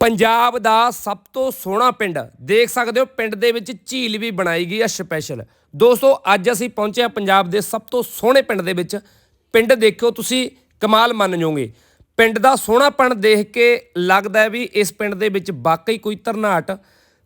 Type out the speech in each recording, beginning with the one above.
ਪੰਜਾਬ ਦਾ ਸਭ ਤੋਂ ਸੋਹਣਾ ਪਿੰਡ, ਦੇਖ ਸਕਦੇ ਹੋ ਪਿੰਡ ਦੇ ਵਿੱਚ ਝੀਲ ਵੀ ਬਣਾਈ ਗਈ ਹੈ ਸਪੈਸ਼ਲ ਦੋਸਤੋ, ਅੱਜ ਅਸੀਂ ਪਹੁੰਚੇ ਹਾਂ ਪੰਜਾਬ ਦੇ ਸਭ ਤੋਂ ਸੋਹਣੇ ਪਿੰਡ ਦੇ ਵਿੱਚ। ਪਿੰਡ ਦੇਖਿਓ, ਤੁਸੀਂ ਕਮਾਲ ਮੰਨ ਜਾਓਗੇ ਪਿੰਡ ਦਾ ਸੋਹਣਾਪਣ ਦੇਖ ਕੇ ਲੱਗਦਾ ਹੈ ਵੀ ਇਸ ਪਿੰਡ ਦੇ ਵਿੱਚ ਵਾਕਈ ਕੋਈ ਧਰਨਾਟ।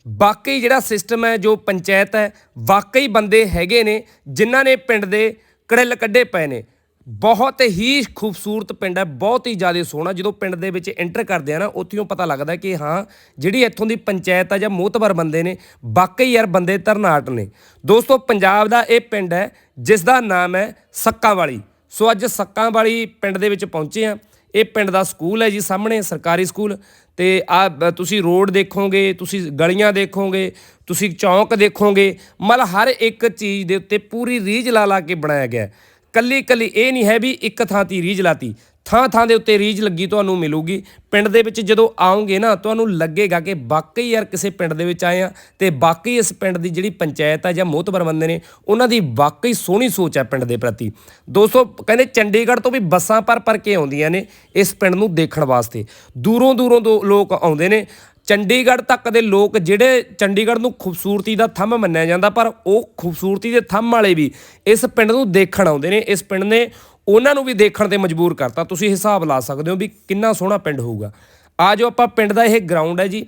ਵਾਕਈ ਜਿਹੜਾ ਸਿਸਟਮ ਹੈ, ਜੋ ਪੰਚਾਇਤ ਹੈ, ਵਾਕਈ ਬੰਦੇ ਹੈਗੇ ਨੇ, ਜਿਨ੍ਹਾਂ ਨੇ ਪਿੰਡ ਦੇ ਕੜਿੱਲ ਕੱਢੇ ਪਏ ਨੇ। ਬਹੁਤ ਹੀ ਖੂਬਸੂਰਤ ਪਿੰਡ ਹੈ, ਬਹੁਤ ਹੀ ਜ਼ਿਆਦਾ ਸੋਹਣਾ। ਜਦੋਂ ਪਿੰਡ ਦੇ ਵਿੱਚ ਐਂਟਰ ਕਰਦੇ ਆ ਨਾ, ਉੱਥੋਂ ਪਤਾ ਲੱਗਦਾ ਕਿ ਹਾਂ, ਜਿਹੜੀ ਇੱਥੋਂ ਦੀ ਪੰਚਾਇਤ ਆ ਜਾਂ ਮੋਹਤਬਰ ਬੰਦੇ ਨੇ, ਵਾਕਈ ਯਾਰ ਬੰਦੇ ਧਰਨਾਟ ਨੇ। ਦੋਸਤੋ, ਪੰਜਾਬ ਦਾ ਇਹ ਪਿੰਡ ਹੈ ਜਿਸ ਦਾ ਨਾਮ ਹੈ ਸੱਕਾਂ ਵਾਲੀ ਸੋ ਅੱਜ ਸੱਕਾਂ ਵਾਲੀ ਪਿੰਡ ਦੇ ਵਿੱਚ ਪਹੁੰਚੇ ਆ। ਇਹ ਪਿੰਡ ਦਾ ਸਕੂਲ ਹੈ ਜੀ ਸਾਹਮਣੇ, ਸਰਕਾਰੀ ਸਕੂਲ। ਤੇ ਆ ਤੁਸੀਂ ਰੋਡ ਦੇਖੋਗੇ, ਤੁਸੀਂ ਗਲੀਆਂ ਦੇਖੋਗੇ, ਤੁਸੀਂ ਚੌਂਕ ਦੇਖੋਗੇ। ਮਤਲਬ ਹਰ ਇੱਕ ਚੀਜ਼ ਦੇ ਉੱਤੇ ਪੂਰੀ ਰੀਝ ਲਾ ਲਾ ਕੇ ਬਣਾਇਆ ਗਿਆ। ਕੱਲੀ ਕੱਲੀ ਇਹ ਨਹੀਂ ਹੈ ਵੀ ਇੱਕ ਥਾਂ 'ਤੇ ਰੀਝ ਲਾਤੀ। ਥਾਂ ਥਾਂ ਦੇ ਉੱਤੇ ਰੀਝ ਲੱਗੀ ਤੁਹਾਨੂੰ ਮਿਲੂਗੀ। ਪਿੰਡ ਦੇ ਵਿੱਚ ਜਦੋਂ ਆਉਂਗੇ ਨਾ, ਤੁਹਾਨੂੰ ਲੱਗੇਗਾ ਕਿ ਵਾਕਈ ਯਾਰ ਕਿਸੇ ਪਿੰਡ ਦੇ ਵਿੱਚ ਆਏ ਆ ਤੇ ਵਾਕਈ ਇਸ ਪਿੰਡ ਦੀ ਜਿਹੜੀ ਪੰਚਾਇਤ ਆ ਜਾਂ ਮੋਹਤਬਰ ਬੰਦੇ ਨੇ, ਉਹਨਾਂ ਦੀ ਵਾਕਈ ਸੋਹਣੀ ਸੋਚ ਹੈ ਪਿੰਡ ਦੇ ਪ੍ਰਤੀ। ਦੋਸਤੋ, ਕਹਿੰਦੇ ਚੰਡੀਗੜ੍ਹ ਤੋਂ ਵੀ ਬੱਸਾਂ ਪਰ ਪਰ ਕੇ ਆਉਂਦੀਆਂ ਨੇ ਇਸ ਪਿੰਡ ਨੂੰ ਦੇਖਣ ਵਾਸਤੇ। ਦੂਰੋਂ ਦੂਰੋਂ ਤੋਂ ਲੋਕ ਆਉਂਦੇ ਨੇ। ਚੰਡੀਗੜ੍ਹ ਤੱਕ ਦੇ ਲੋਕ ਜਿਹੜੇ ਚੰਡੀਗੜ੍ਹ ਨੂੰ ਖੂਬਸੂਰਤੀ ਦਾ ਥੰਮ ਮੰਨਿਆ ਜਾਂਦਾ, ਪਰ ਉਹ ਖੂਬਸੂਰਤੀ ਦੇ ਥੰਮ ਵਾਲੇ ਵੀ ਇਸ ਪਿੰਡ ਨੂੰ ਦੇਖਣ ਆਉਂਦੇ ਨੇ। ਇਸ ਪਿੰਡ ਨੇ ਉਹਨਾਂ ਨੂੰ ਵੀ ਦੇਖਣ ਤੇ ਮਜਬੂਰ ਕਰਤਾ। ਤੁਸੀਂ ਹਿਸਾਬ ਲਾ ਸਕਦੇ ਹੋ ਵੀ ਕਿੰਨਾ ਸੋਹਣਾ ਪਿੰਡ ਹੋਊਗਾ। ਆ ਜੋ ਆਪਾਂ, ਪਿੰਡ ਦਾ ਇਹ ਗਰਾਊਂਡ ਹੈ ਜੀ।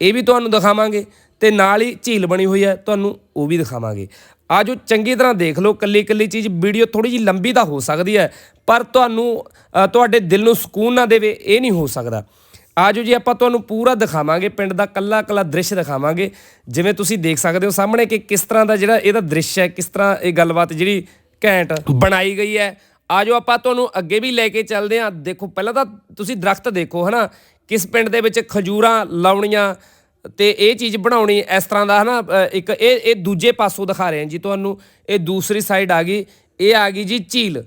ਇਹ ਵੀ ਤੁਹਾਨੂੰ ਦਿਖਾਵਾਂਗੇ ਤੇ ਨਾਲ ਹੀ ਝੀਲ ਬਣੀ ਹੋਈ ਹੈ, ਤੁਹਾਨੂੰ ਉਹ ਵੀ ਦਿਖਾਵਾਂਗੇ। ਆ ਜੋ ਚੰਗੀ ਤਰ੍ਹਾਂ ਦੇਖ ਲਓ ਕੱਲੀ ਕੱਲੀ ਚੀਜ਼ ਵੀਡੀਓ ਥੋੜੀ ਜਿਹੀ ਲੰਬੀ ਤਾਂ ਹੋ ਸਕਦੀ ਹੈ, ਪਰ ਤੁਹਾਨੂੰ ਤੁਹਾਡੇ ਦਿਲ ਨੂੰ ਸਕੂਨ ਨਾ ਦੇਵੇ, ਇਹ ਨਹੀਂ ਹੋ ਸਕਦਾ। ਆਜੋ ਜੀ ਆਪਾਂ ਤੁਹਾਨੂੰ ਪੂਰਾ ਦਿਖਾਵਾਂਗੇ ਪਿੰਡ ਦਾ ਕੱਲਾ ਕੱਲਾ ਦ੍ਰਿਸ਼ ਦਿਖਾਵਾਂਗੇ। ਜਿਵੇਂ ਤੁਸੀਂ ਦੇਖ ਸਕਦੇ ਹੋ ਸਾਹਮਣੇ ਕਿ ਕਿਸ ਤਰ੍ਹਾਂ ਦਾ ਜਿਹੜਾ ਇਹਦਾ ਦ੍ਰਿਸ਼ ਹੈ ਕਿਸ ਤਰ੍ਹਾਂ ਇਹ ਗੱਲਬਾਤ ਜਿਹੜੀ ਘੈਂਟ ਬਣਾਈ ਗਈ ਹੈ। ਆਜੋ ਆਪਾਂ ਤੁਹਾਨੂੰ ਅੱਗੇ ਵੀ ਲੈ ਕੇ ਚੱਲਦੇ ਹਾਂ। ਦੇਖੋ ਪਹਿਲਾਂ ਤਾਂ ਤੁਸੀਂ ਦਰਖਤ ਦੇਖੋ ਹਨਾ? ਕਿਸ ਪਿੰਡ ਦੇ ਵਿੱਚ ਖਜੂਰਾਂ ਲਾਉਣੀਆਂ ਤੇ ਇਹ ਚੀਜ਼ ਬਣਾਉਣੀ ਇਸ ਤਰ੍ਹਾਂ ਦਾ ਹਨਾ? ਅ, ਇੱਕ ਇਹ ਇਹ ਦੂਜੇ ਪਾਸੋਂ ਦਿਖਾ ਰਹੇ ਹਾਂ ਜੀ ਤੁਹਾਨੂੰ। ਇਹ ਦੂਸਰੀ ਸਾਈਡ ਆ ਗਈ ਇਹ ਆ ਗਈ ਜੀ ਝੀਲ।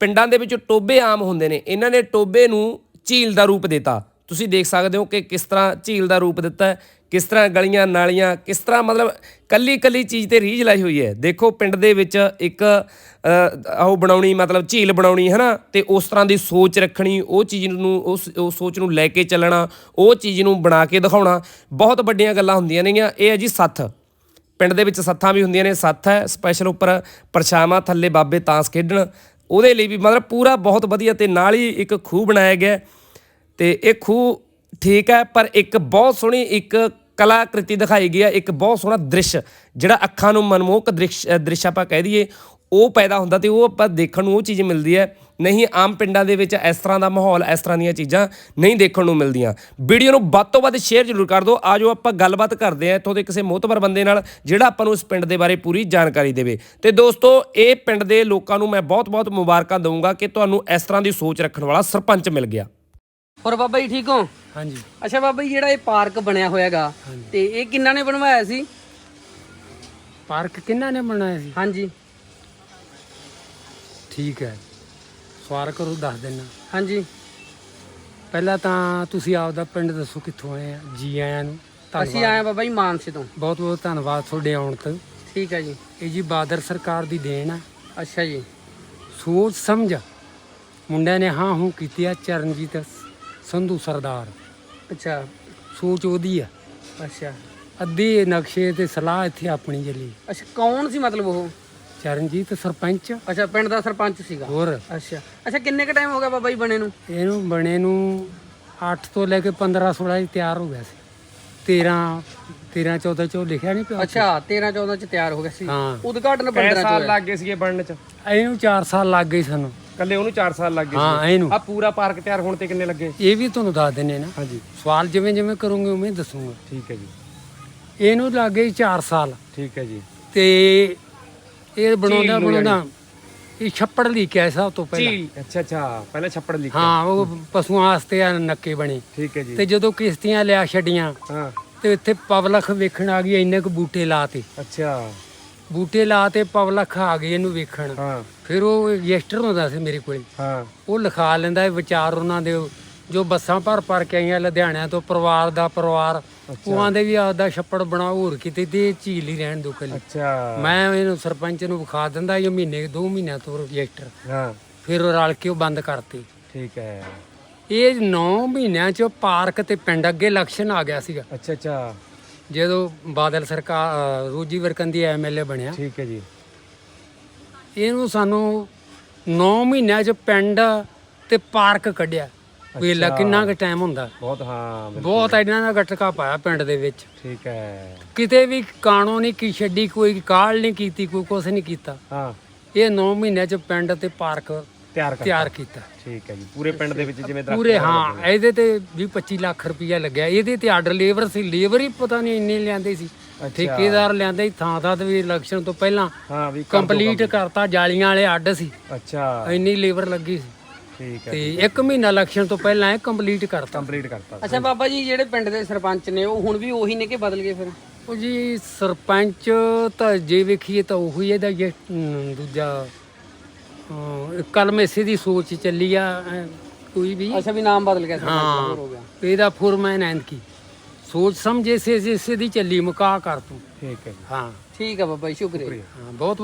ਪਿੰਡਾਂ ਦੇ ਵਿੱਚ ਟੋਬੇ ਆਮ ਹੁੰਦੇ ਨੇ। ਇਹਨਾਂ ਨੇ ਟੋਬੇ ਨੂੰ ਝੀਲ ਦਾ ਰੂਪ ਦਿੱਤਾ। ਤੁਸੀਂ ਦੇਖ ਸਕਦੇ ਹੋ ਕਿ ਕਿਸ ਤਰ੍ਹਾਂ ਝੀਲ ਦਾ ਰੂਪ ਦਿੱਤਾ ਹੈ, ਕਿਸ ਤਰ੍ਹਾਂ ਗਲੀਆਂ, ਨਾਲੀਆਂ, ਕਿਸ ਤਰ੍ਹਾਂ ਮਤਲਬ ਕੱਲੀ ਕੱਲੀ ਚੀਜ਼ ਤੇ ਰੀਝ ਲਾਈ ਹੋਈ ਹੈ। ਦੇਖੋ, ਪਿੰਡ ਦੇ ਵਿੱਚ ਇੱਕ ਉਹ ਬਣਾਉਣੀ, ਮਤਲਬ ਝੀਲ ਬਣਾਉਣੀ ਹੈ ਨਾ ਤੇ ਉਸ ਤਰ੍ਹਾਂ ਦੀ ਸੋਚ ਰੱਖਣੀ, ਉਹ ਚੀਜ਼ ਨੂੰ, ਉਸ, ਉਹ ਸੋਚ ਨੂੰ ਲੈ ਕੇ ਚੱਲਣਾ, ਉਹ ਚੀਜ਼ ਨੂੰ ਬਣਾ ਕੇ ਦਿਖਾਉਣਾ, ਬਹੁਤ ਵੱਡੀਆਂ ਗੱਲਾਂ ਹੁੰਦੀਆਂ ਨੇਗੀਆਂ। ਇਹ ਹੈ ਜੀ ਸੱਥ। ਪਿੰਡ ਦੇ ਵਿੱਚ ਸੱਥਾਂ ਵੀ ਹੁੰਦੀਆਂ ਨੇ। ਸੱਥ ਹੈ ਸਪੈਸ਼ਲ ਉੱਪਰ ਪਰਛਾਵਾਂ, ਥੱਲੇ ਬਾਬੇ ਤਾਂਸ ਖੇਡਣ। ਉਹਦੇ ਲਈ ਵੀ ਮਤਲਬ ਪੂਰਾ ਬਹੁਤ ਵਧੀਆ ਤੇ ਨਾਲ ਹੀ ਇੱਕ ਖੂਹ ਬਣਾਇਆ ਗਿਆ ਤੇ ਇਹ ਖੂਹ ਠੀਕ ਹੈ, ਪਰ ਇੱਕ ਬਹੁਤ ਸੋਹਣੀ ਇੱਕ ਕਲਾਕ੍ਰਿਤੀ ਦਿਖਾਈ ਗਈ ਹੈ, ਇੱਕ ਬਹੁਤ ਸੋਹਣਾ ਦ੍ਰਿਸ਼, ਜਿਹੜਾ ਅੱਖਾਂ ਨੂੰ ਮਨਮੋਹਕ ਦ੍ਰਿਸ਼ ਦ੍ਰਿਸ਼ ਆਪਾਂ ਕਹਿ ਦਈਏ, ਉਹ ਪੈਦਾ ਹੁੰਦਾ ਤੇ ਉਹ ਆਪਾਂ ਦੇਖਣ ਨੂੰ ਉਹ ਚੀਜ਼ ਮਿਲਦੀ ਹੈ। ਨਹੀਂ, ਆਮ ਪਿੰਡਾਂ ਦੇ ਵਿੱਚ ਇਸ ਤਰ੍ਹਾਂ ਦਾ ਮਾਹੌਲ, ਇਸ ਤਰ੍ਹਾਂ ਦੀਆਂ ਚੀਜ਼ਾਂ ਨਹੀਂ ਦੇਖਣ ਨੂੰ ਮਿਲਦੀਆਂ। ਵੀਡੀਓ ਨੂੰ ਵੱਧ ਤੋਂ ਵੱਧ ਸ਼ੇਅਰ ਜ਼ਰੂਰ ਕਰ ਦਿਓ। ਆਜੋ ਆਪਾਂ ਗੱਲਬਾਤ ਕਰਦੇ ਹਾਂ ਇੱਥੋਂ ਦੇ ਕਿਸੇ ਮੋਹਤਬਰ ਬੰਦੇ ਨਾਲ, ਜਿਹੜਾ ਆਪਾਂ ਨੂੰ ਇਸ ਪਿੰਡ ਦੇ ਬਾਰੇ ਪੂਰੀ ਜਾਣਕਾਰੀ ਦੇਵੇ। ਤੇ ਦੋਸਤੋ, ਇਹ ਪਿੰਡ ਦੇ ਲੋਕਾਂ ਨੂੰ ਮੈਂ ਬਹੁਤ-ਬਹੁਤ ਮੁਬਾਰਕਾਂ ਦਊਂਗਾ ਕਿ ਤੁਹਾਨੂੰ ਇਸ ਤਰ੍ਹਾਂ ਦੀ ਸੋਚ ਰੱਖਣ ਵਾਲਾ ਸਰਪੰਚ ਮਿਲ ਗਿਆ। ਹੋਰ ਬਾਬਾ ਜੀ ਠੀਕ ਹੋ? ਹਾਂਜੀ। ਅੱਛਾ ਬਾਬਾ ਜੀ ਜਿਹੜਾ ਇਹ ਪਾਰਕ ਬਣਿਆ ਹੋਇਆਗਾ ਤੇ ਇਹ ਕਿੰਨਾ ਨੇ ਬਣਵਾਇਆ ਸੀ? ਪਾਰਕ ਕਿੰਨਾ ਨੇ ਬਣਾਇਆ ਸੀ? ਹਾਂਜੀ। ਠੀਕ ਹੈ। ਸਵਾਰ ਕਰੋ ਦੱਸ ਦੇਣਾ ਹਾਂਜੀ। ਪਹਿਲਾਂ ਤਾਂ ਤੁਸੀਂ ਆਪਦਾ ਪਿੰਡ ਦੱਸੋ ਕਿੱਥੋਂ ਆਏ ਆ ਜੀ ਆਇਆਂ ਨੂੰ। ਅਸੀਂ ਧੰਨਵਾਦ ਆਏ ਹਾਂ ਬਾਬਾ ਜੀ ਮਾਨਸੇ ਤੋਂ। ਬਹੁਤ ਬਹੁਤ ਧੰਨਵਾਦ ਤੁਹਾਡੇ ਆਉਣ ਤੋਂ। ਠੀਕ ਹੈ ਜੀ। ਇਹ ਜੀ ਬਾਦਰ ਸਰਕਾਰ ਦੀ ਦੇਣ ਆ। ਅੱਛਾ ਜੀ। ਸੋਚ ਸਮਝ। ਮੁੰਡਿਆਂ ਨੇ ਹਾਂ ਹੂੰ ਕੀਤੀ ਆ ਚਰਨਜੀਤ ਸੰਧੂ ਸਰਦਾਰ। ਅੱਛਾ। ਸੋਚ ਉਹਦੀ ਆ। ਅੱਛਾ। ਅੱਧੀ ਨਕਸ਼ੇ ਤੇ ਸਲਾਹ ਇੱਥੇ ਆਪਣੀ ਚੱਲੀ। ਅੱਛਾ ਕੌਣ ਸੀ ਮਤਲਬ ਉਹ? ਚਰਨਜੀਤ ਸਰਪੰਚ। ਅੱਛਾ ਪਿੰਡ ਦਾ ਸਰਪੰਚ ਸੀਗਾ। ਹੋਰ। ਅੱਛਾ। ਅੱਛਾ ਕਿੰਨੇ ਕ ਟਾਈਮ ਹੋ ਗਿਆ ਬਾਬਾ ਜੀ ਬਣੇ ਨੂੰ? ਇਹਨੂੰ ਬਣੇ ਨੂੰ 8 ਤੋਂ ਲੈ ਕੇ 15 16 ਚ ਤਿਆਰ ਹੋ ਗਿਆ ਸੀ। 13 13 14 ਚ ਉਹ ਲਿਖਿਆ ਨਹੀਂ ਪਿਆ ਅੱਛਾ 13 14 ਚ ਤਿਆਰ ਹੋ ਗਿਆ ਸੀ। ਹਾਂ। ਉਦਘਾਟਨ 15 ਚ ਹੋਇਆ। ਲੱਗ ਗਏ ਸੀਗੇ ਬਣਨ ਚ? ਇਹਨੂੰ 4 ਸਾਲ ਲੱਗ ਗਏ ਸਾਨੂੰ। ਕੱਲੇ ਉਹਨੂੰ 4 ਸਾਲ ਲੱਗ ਹਾਂ ਇਹਨੂੰ ਆ ਪੂਰਾ ਪਾਰਕ ਤਿਆਰ ਹੋਣ ਤੇ ਕਿੰਨੇ ਲੱਗੇ? ਇਹ ਵੀ ਤੁਹਾਨੂੰ ਦੱਸ ਦਿੰਨੇ ਨਾ। ਹਾਂਜੀ। ਸਵਾਲ ਜਿਵੇਂ ਜਿਵੇਂ ਕਰੋਗੇ ਉਵੇਂ ਦੱਸੂਗਾ। ਠੀਕ ਹੈ ਜੀ। ਇਹਨੂੰ ਲੱਗ ਗਏ 4 ਸਾਲ। ਠੀਕ ਹੈ ਜੀ। ਤੇ ਇਹ ਬਣਾਉਂਦਾ ਬਣਾਉਂਦਾ ਇਹ ਛੱਪੜ ਲੀਕਿਆ ਸਭ ਤੋਂ ਪਹਿਲਾਂ। ਝੀਲ ਅੱਛਾ ਅੱਛਾ। ਪਹਿਲਾਂ ਛੱਪੜ ਲਿਖਿਆ ਹਾਂ ਉਹ ਪਸ਼ੂਆਂ ਵਾਸਤੇ ਆ ਨੱਕੇ ਬਣੇ। ਠੀਕ ਹੈ ਜੀ। ਤੇ ਜਦੋਂ ਕਿਸ਼ਤੀਆਂ ਲਿਆ ਛੱਡੀਆਂ ਹਾਂ। ਤੇ ਇੱਥੇ ਪਬਲਿਕ ਵੇਖਣ ਆ ਗਈ ਇੰਨੇ ਕੁ ਬੂਟੇ ਲਾਤੇ ਅੱਛਾ। ਬੂਟੇ ਲਾਤੇ ਪਬਲਿਕ ਆ ਗਈ ਇਹਨੂੰ ਵੇਖਣ। ਹਾਂ। ਫਿਰ ਉਹ ਰਜਿਸਟਰ ਹੁੰਦਾ ਸੀ ਮੇਰੇ ਕੋਲ। ਹਾਂ। ਉਹ ਲਿਖਾ ਲੈਂਦਾ ਇਹ ਵਿਚਾਰ ਉਹਨਾਂ ਦੇ। ਜੋ ਬੱਸਾਂ ਭਰ ਭਰ ਕੇ ਆਈਆਂ ਲੁਧਿਆਣਿਆਂ ਤੋਂ ਪਰਿਵਾਰ ਦਾ ਪਰਿਵਾਰ ਉਹ ਆਂਦੇ ਵੀ ਆਪਦਾ ਛੱਪੜ ਬਣਾਓ ਹੋਰ ਕਿਤੇ ਤੇ ਝੀਲ ਹੀ ਰਹਿਣ ਦੋ ਕੱਲੀ। ਅੱਛਾ। ਮੈਂ ਇਹਨੂੰ ਸਰਪੰਚ ਨੂੰ ਵਿਖਾ ਦਿੰਦਾ ਇਹ ਮਹੀਨੇ ਦੋ ਮਹੀਨਿਆਂ ਤੋਂ ਰਜਿਸਟਰ। ਹਾਂ। ਫਿਰ ਉਹ ਰਲ ਕੇ ਉਹ ਬੰਦ ਕਰਤੀ। ਠੀਕ ਹੈ। ਇਹ 9 ਮਹੀਨਿਆਂ ਚ ਪਾਰਕ ਤੇ ਪਿੰਡ ਅੱਗੇ ਇਲੈਕਸ਼ਨ ਆ ਗਿਆ ਸੀਗਾ। ਅੱਛਾ ਅੱਛਾ। ਜਦੋਂ ਬਾਦਲ ਸਰਕਾਰ ਰੋਜੀ ਵਰਕੰਦੀ ਐਮਐਲਏ ਬਣਿਆ। ਠੀਕ ਹੈ ਜੀ। ਇਹਨੂੰ ਸਾਨੂੰ 9 ਮਹੀਨਿਆਂ ਚ ਪਿੰਡ ਤੇ ਪਾਰਕ ਕੱਢਿਆ। ਵੇਲਾ ਕਿੰਨਾ ਕੁ ਟਾਈਮ ਹੁੰਦਾ। ਬਹੁਤ ਹਾਂ ਬਹੁਤ ਇਹਨਾਂ ਦਾ ਗਟਕਾ ਪਾਇਆ ਪਿੰਡ ਦੇ ਵਿੱਚ। ਠੀਕ ਹੈ। ਕਿਤੇ ਵੀ ਕਾਨੂੰਨ ਕੀ ਛੱਡੀ ਕੋਈ ਕਾਲ ਨਹੀਂ ਕੀਤੀ ਕੋਈ ਕੁਛ ਨਹੀਂ ਕੀਤਾ। ਹਾਂ। ਇਹ 9 ਮਹੀਨਿਆਂ ਚ ਪਿੰਡ ਤੇ ਪਾਰਕ ਤਿਆਰ ਕਰ ਤਿਆਰ ਕੀਤਾ। ਠੀਕ ਹੈ ਜੀ। ਪੂਰੇ ਪਿੰਡ ਦੇ ਵਿੱਚ ਜਿਵੇਂ ਦਰਖਤ ਪੂਰੇ ਹਾਂ ਇਹਦੇ ਤੇ 20 25 ਲੱਖ ਰੁਪਇਆ ਲੱਗਿਆ। ਇਹਦੇ ਤੇ ਆਰਡਰ ਲੇਬਰ ਸੀ। ਲੇਬਰ ਹੀ ਪਤਾ ਨਹੀਂ ਇੰਨੇ ਲਿਆਂਦੇ ਸੀ। ਠੇਕੇਦਾਰ ਲਿਆਂਦੇ ਸੀ। ਥਾਂ ਥਾਂ ਤੇ ਵੀ ਇਲੈਕਸ਼ਨ ਤੋਂ ਪਹਿਲਾਂ ਹਾਂ ਵੀ ਕੰਪਲੀਟ ਕਰਤਾ। ਜਾਲੀਆਂ ਵਾਲੇ ਅੱਡ ਸੀ। ਅੱਛਾ। ਇੰਨੀ ਲੇਬਰ ਲੱਗੀ ਸੀ। ਠੀਕ ਹੈ ਤੇ ਇੱਕ ਮਹੀਨਾ ਇਲੈਕਸ਼ਨ ਤੋਂ ਪਹਿਲਾਂ ਇਹ ਕੰਪਲੀਟ ਕਰਤਾ। ਕੰਪਲੀਟ ਕਰਤਾ। ਅੱਛਾ ਬਾਬਾ ਜੀ ਜਿਹੜੇ ਪਿੰਡ ਦੇ ਸਰਪੰਚ ਨੇ ਉਹ ਹੁਣ ਵੀ ਉਹੀ ਨੇ ਕਿ ਬਦਲ ਗਏ ਫਿਰ? ਉਹ ਜੀ ਸਰਪੰਚ ਤਾਂ ਜੇ ਵੇਖੀਏ ਤਾਂ ਉਹੀ ਇਹਦਾ ਦੂਜਾ ਕਲਮੇਸੇ ਦੀ ਸੋਚ ਚੱਲੀ ਆ ਕੋਈ ਵੀ। ਅੱਛਾ ਵੀ ਨਾਮ ਬਦਲ ਗਿਆ ਸਰਪੰਚ ਹੋਰ ਹੋ ਗਿਆ। ਇਹਦਾ ਫੁਰਮੈਨ ਐਂਦ ਕੀ ਸੋਚ ਸਮਝੇ ਸੇ ਇਸੇ ਦੀ ਚੱਲੀ ਮੁਕਾ ਕਰ ਤੂੰ। ਠੀਕ ਹੈ ਜੀ। ਹਾਂ। ਠੀਕ ਆ ਬਾਬਾ ਜੀ ਸ਼ੁਕਰੀਆ। ਹਾਂ ਬਹੁਤ